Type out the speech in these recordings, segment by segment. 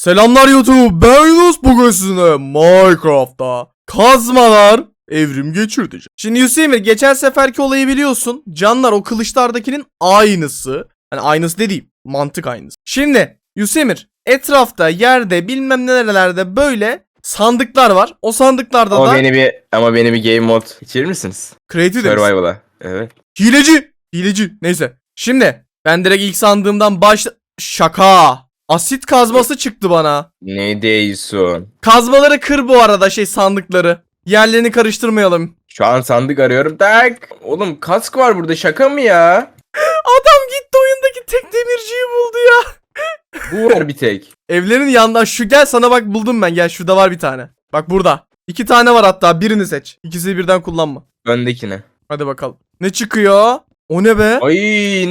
Selamlar YouTube, ben Yunus bugün sizinle Minecraft'ta kazmalar evrim geçirdi. Şimdi Hüseyin geçen seferki olayı biliyorsun. Canlar o kılıçlardakinin aynısı. Hani aynısı dediğim, mantık aynısı. Şimdi Yusemir etrafta yerde bilmem nerelerde böyle sandıklar var. O sandıklarda Ama da beni bir ama beni bir game mod geçirir misiniz? creative. Survival'a. Evet. Hileci. Hileci. Neyse. Şimdi ben direkt ilk sandığımdan başla... Şaka. Asit kazması çıktı bana. Ne diyorsun? Kazmaları kır bu arada şey sandıkları. Yerlerini karıştırmayalım. Şu an sandık arıyorum. Tak. Oğlum kask var burada şaka mı ya? Adam gitti oyundaki tek demirciyi buldu ya. Bu var bir tek. Evlerin yanında şu gel sana bak buldum ben gel şurada var bir tane. Bak burada. İki tane var hatta birini seç. İkisini birden kullanma. Öndekine. Hadi bakalım. Ne çıkıyor? O ne be? Ay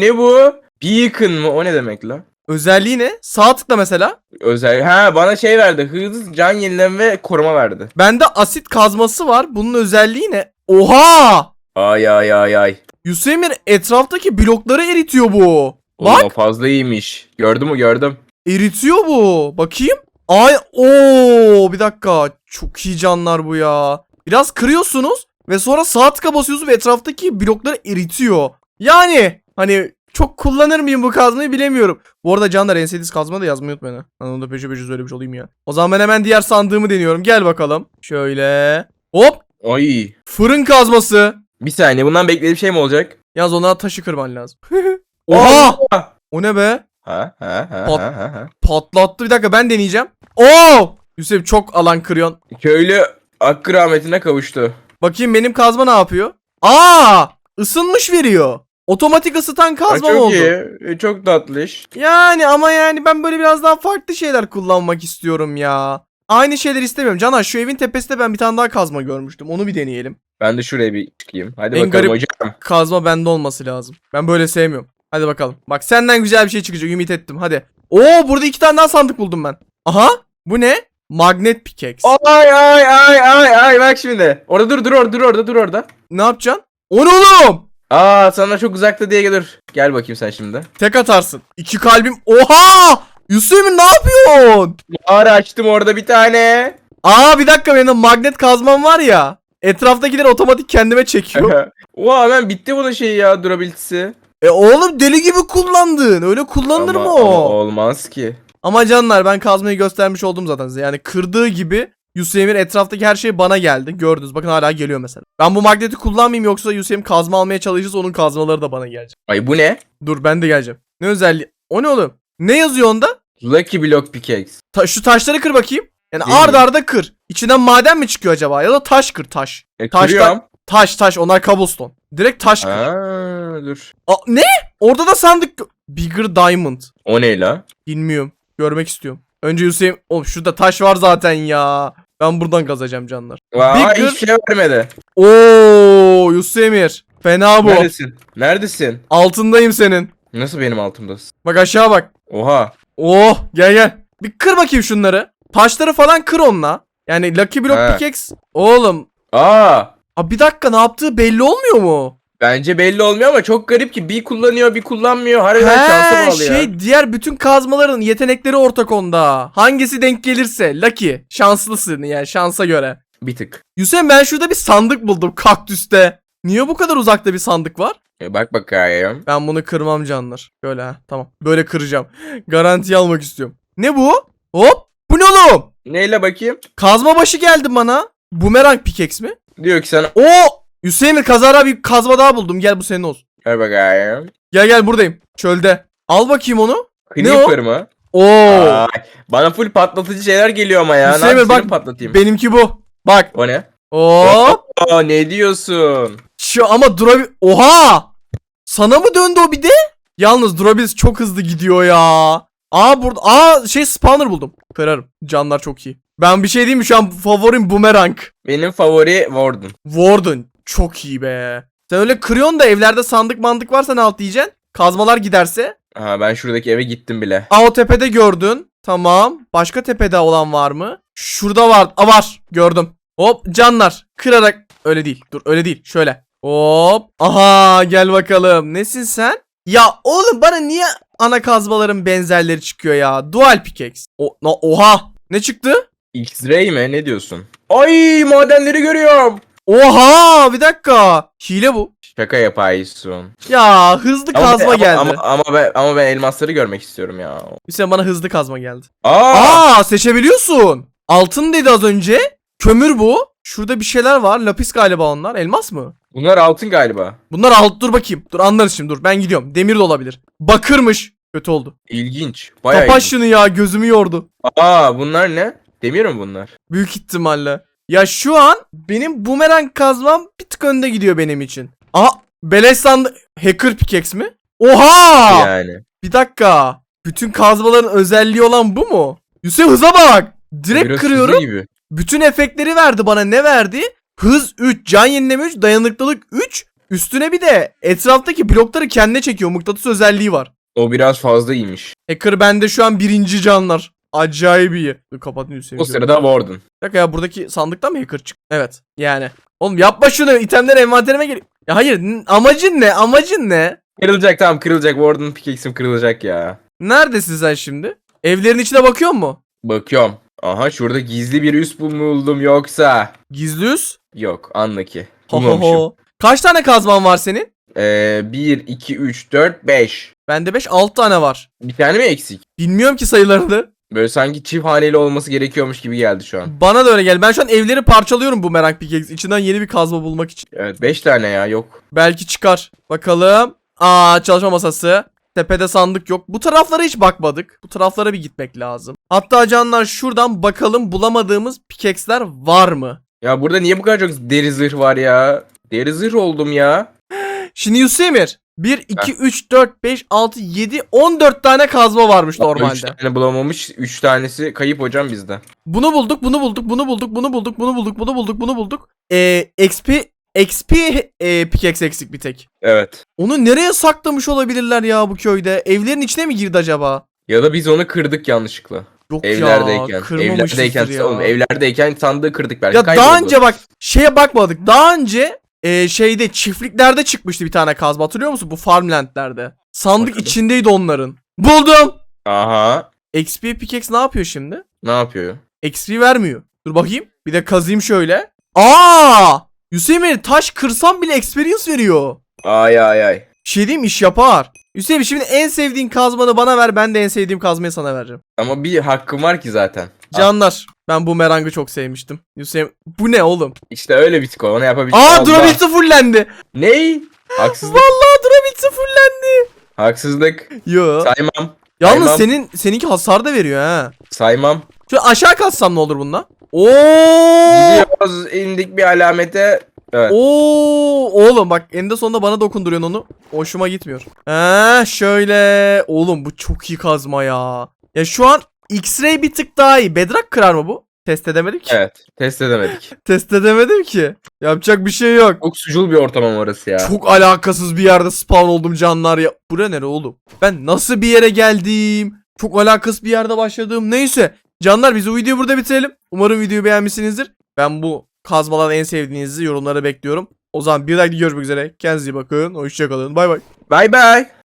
ne bu? Beacon mı? O ne demek la? Özelliği ne? Sağ tıkla mesela. Özel. Ha bana şey verdi. Hız, can yenileme ve koruma verdi. Bende asit kazması var. Bunun özelliği ne? Oha! Ay ay ay ay. Yusemir etraftaki blokları eritiyor bu. Oğlum Bak o fazla iyiymiş. Gördün mü gördüm. eritiyor bu. Bakayım. Ay ooo bir dakika. Çok iyi canlar bu ya. Biraz kırıyorsunuz ve sonra sağ tıka basıyorsunuz ve etraftaki blokları eritiyor. Yani hani çok kullanır mıyım bu kazmayı bilemiyorum. Bu arada canlar en sevdiğiniz kazma da yazmayı unutmayın ha. Onu da peşe peşe söylemiş olayım ya. O zaman ben hemen diğer sandığımı deniyorum. Gel bakalım. Şöyle. Hop. Ay. Fırın kazması. Bir saniye bundan beklediğim şey mi olacak? Yalnız ona taşı kırman lazım. Oha! O ne be? Ha ha ha Pat- ha. ha. Patlattı. Bir dakika ben deneyeceğim. Oo! Yusuf çok alan kırıyorsun. Köylü hakkı rahmetine kavuştu. Bakayım benim kazma ne yapıyor? Aa! Isınmış veriyor. Otomatik ısıtan kazma çok oldu. iyi. E, Çok tatlış. Yani ama yani ben böyle biraz daha farklı şeyler kullanmak istiyorum ya. Aynı şeyler istemiyorum. Canan şu evin tepesinde ben bir tane daha kazma görmüştüm. Onu bir deneyelim. Ben de şuraya bir çıkayım. Hadi En bakalım garip- hocam. Kazma bende olması lazım. Ben böyle sevmiyorum. Hadi bakalım. Bak senden güzel bir şey çıkacak. Ümit ettim. Hadi. Oo burada iki tane daha sandık buldum ben. Aha. Bu ne? Magnet pickaxe. Ay ay ay ay ay bak şimdi. Orada dur dur orada dur orada dur orada. Ne yapacaksın? O ne oğlum? Aa sana çok uzakta diye gelir. Gel bakayım sen şimdi. Tek atarsın. İki kalbim. Oha! Yusuf Emin ne yapıyorsun? Mağara açtım orada bir tane. Aa bir dakika benim magnet kazmam var ya. Etraftakileri otomatik kendime çekiyor. Oha hemen bitti bunun şeyi ya durability'si. e oğlum deli gibi kullandın. Öyle kullanılır Ama- mı ama o? olmaz ki. Ama canlar ben kazmayı göstermiş oldum zaten size. Yani kırdığı gibi Yusuf Emir etraftaki her şey bana geldi. Gördünüz bakın hala geliyor mesela. Ben bu magneti kullanmayayım yoksa Yusuf Emir kazma almaya çalışırsa onun kazmaları da bana gelecek. Ay bu ne? Dur ben de geleceğim. Ne özelliği? O ne oğlum? Ne yazıyor onda? Lucky Block Pickaxe. Ta- şu taşları kır bakayım. Yani Değil mi? arda kır. İçinden maden mi çıkıyor acaba? Ya da taş kır taş. E, Taştan- kırıyorum. Taş taş onlar cobblestone. Direkt taş kır. Aa, dur. Aa, ne? Orada da sandık. Bigger diamond. O ne la? Bilmiyorum. Görmek istiyorum. Önce Hüseyin. Oğlum şurada taş var zaten ya. Ben buradan kazacağım canlar. Vay Bigger- hiçbir şey vermedi. Oo Yusuf Emir. Fena bu. Neredesin? Neredesin? Altındayım senin. Nasıl benim altımdasın? Bak aşağı bak. Oha. Oh gel gel. Bir kır bakayım şunları. Taşları falan kır onunla. Yani Lucky Block He. Pickaxe. Oğlum. Aa. Aa, bir dakika ne yaptığı belli olmuyor mu? Bence belli olmuyor ama çok garip ki bir kullanıyor bir kullanmıyor. Harbiden şansa He bağlı ya. şey diğer bütün kazmaların yetenekleri ortak onda. Hangisi denk gelirse. Lucky. Şanslısın yani şansa göre. Bir tık. Hüseyin ben şurada bir sandık buldum kaktüste. Niye bu kadar uzakta bir sandık var? E, bak bakayım. Ben bunu kırmam canlar. Böyle ha tamam. Böyle kıracağım. Garanti almak istiyorum. Ne bu? Hop. Bu ne oğlum? Neyle bakayım? Kazma başı geldi bana. Bumerang pickaxe mi? Diyor ki sana Oo! Hüseyin kazara bir kazma daha buldum. Gel bu senin olsun. ver bakayım. Gel gel buradayım. Çölde. Al bakayım onu. Creeper mı? Oo. Ay, bana full patlatıcı şeyler geliyor ama ya. Hüseyin ne bak- patlatayım? Benimki bu. Bak. O ne? Hop. Aa ne diyorsun? Şu ama durabil... Oha! Sana mı döndü o bir de? Yalnız Durabilis çok hızlı gidiyor ya. Aa burada... Aa şey spawner buldum. Kırarım. Canlar çok iyi. Ben bir şey diyeyim mi şu an favorim Boomerang. Benim favori Warden. Warden. Çok iyi be. Sen öyle kırıyorsun da evlerde sandık mandık varsa ne alt diyeceksin? Kazmalar giderse. Aha ben şuradaki eve gittim bile. Aa o tepede gördün. Tamam. Başka tepede olan var mı? Şurada var. Aa var. Gördüm. Hop canlar. Kırarak. Öyle değil. Dur öyle değil. Şöyle. Hop. Aha gel bakalım. Nesin sen? Ya oğlum bana niye ana kazmaların benzerleri çıkıyor ya. Dual pickaxe. O, na- oha. Ne çıktı? X-ray mi? Ne diyorsun? Ay madenleri görüyorum. Oha bir dakika. Hile bu. Şaka yapıyorsun. Ya hızlı Ama- kazma ama, geldi. Ama, ama, ben, ama ben elmasları görmek istiyorum ya. Hüseyin bana hızlı kazma geldi. Aa! Aa seçebiliyorsun. Altın dedi az önce. Kömür bu. Şurada bir şeyler var. Lapis galiba onlar. Elmas mı? Bunlar altın galiba. Bunlar alt dur bakayım. Dur anlarız şimdi dur. Ben gidiyorum. Demir de olabilir. Bakırmış. Kötü oldu. İlginç. Bayağı Kapat ilginç. şunu ya gözümü yordu. Aa bunlar ne? Demir mi bunlar? Büyük ihtimalle. Ya şu an benim bumerang kazmam bir tık önde gidiyor benim için. Aha beleş sandı. Hacker pickaxe mi? Oha! Yani. Bir dakika. Bütün kazmaların özelliği olan bu mu? Yusuf hıza bak. Direkt Biraz kırıyorum. Gibi. Bütün efektleri verdi bana. Ne verdi? Hız 3, can yenileme 3, dayanıklılık 3. Üstüne bir de etraftaki blokları kendine çekiyor. Mıknatıs özelliği var. O biraz fazla iyiymiş. Hacker bende şu an birinci canlar. Acayip iyi. Dur kapatayım Hüseyin. O sırada Warden. Bir dakika ya buradaki sandıktan mı hacker çıktı? Evet. Yani. Oğlum yapma şunu. İtemler envanterime geliyor. Ya hayır. Amacın ne? Amacın ne? Kırılacak tamam kırılacak. Warden pickaxe'im kırılacak ya. Neredesin sen şimdi? Evlerin içine bakıyor mu? Bakıyorum. Aha şurada gizli bir bu buldum yoksa. Gizli üs. Yok anlaki. Ho ho ho. Kaç tane kazman var senin? Ee, 1, 2, 3, 4, 5. Bende 5 6 tane var. Bir tane mi eksik? Bilmiyorum ki sayılarını. Böyle sanki çift haneli olması gerekiyormuş gibi geldi şu an. Bana da öyle geldi. Ben şu an evleri parçalıyorum bu merak pickaxe. İçinden yeni bir kazma bulmak için. Evet 5 tane ya yok. Belki çıkar. Bakalım. Aa çalışma masası. Tepede sandık yok. Bu taraflara hiç bakmadık. Bu taraflara bir gitmek lazım. Hatta canlar şuradan bakalım bulamadığımız pickaxe'ler var mı? Ya burada niye bu kadar çok deri zırh var ya? Deri zırh oldum ya. Şimdi Yusemir. 1, 2, 3, 4, 5, 6, 7, 14 tane kazma varmış 3 normalde. tane bulamamış. 3 tanesi kayıp hocam bizde. Bunu bulduk, bunu bulduk, bunu bulduk, bunu bulduk, bunu bulduk, bunu bulduk, bunu bulduk. Ee, XP, XP e, pickaxe eksik bir tek. Evet. Onu nereye saklamış olabilirler ya bu köyde? Evlerin içine mi girdi acaba? Ya da biz onu kırdık yanlışlıkla. Yok ya, Evlerdeyken. kırmamışızdır Evlerdeyken, ya. oğlum, evlerdeyken sandığı kırdık belki. Ya kayboldu. daha önce bak şeye bakmadık. Daha önce e, şeyde çiftliklerde çıkmıştı bir tane kazma hatırlıyor musun? Bu farmlandlerde. Sandık Bakalım. içindeydi onların. Buldum. Aha. XP pickaxe ne yapıyor şimdi? Ne yapıyor? XP vermiyor. Dur bakayım. Bir de kazayım şöyle. Aa! Hüseyin taş kırsam bile experience veriyor. Ay ay ay. Bir şey diyeyim iş yapar. Hüseyin şimdi en sevdiğin kazmanı bana ver. Ben de en sevdiğim kazmayı sana vereceğim. Ama bir hakkım var ki zaten. Canlar. Ben bu merangı çok sevmiştim. Hüseyin bu ne oğlum? İşte öyle o. Onu yapabildim. Aa durability fullendi. Ney? Haksızlık. Vallahi durability fullendi. Haksızlık. Yo. Saymam. Yalnız Saymam. senin seninki hasar da veriyor ha. Saymam. Şöyle aşağı katsam ne olur bununla? Oo! Gidiyoruz indik bir alamete. Evet. Oo! Oğlum bak eninde sonunda bana dokunduruyorsun onu. Hoşuma gitmiyor. Ha şöyle. Oğlum bu çok iyi kazma ya. Ya şu an X-ray bir tık daha iyi. Bedrock kırar mı bu? Test edemedim ki. Evet. Test edemedik. Test edemedim ki. Yapacak bir şey yok. Çok sucul bir ortam ama orası ya. Çok alakasız bir yerde spawn oldum canlar ya. Bura nere oğlum? Ben nasıl bir yere geldim? Çok alakasız bir yerde başladım. Neyse. Canlar biz bu videoyu burada bitirelim. Umarım videoyu beğenmişsinizdir. Ben bu kazmadan en sevdiğinizi yorumlara bekliyorum. O zaman bir dahaki görüşmek üzere. Kendinize iyi bakın. Hoşçakalın. Bay bay. Bay bay.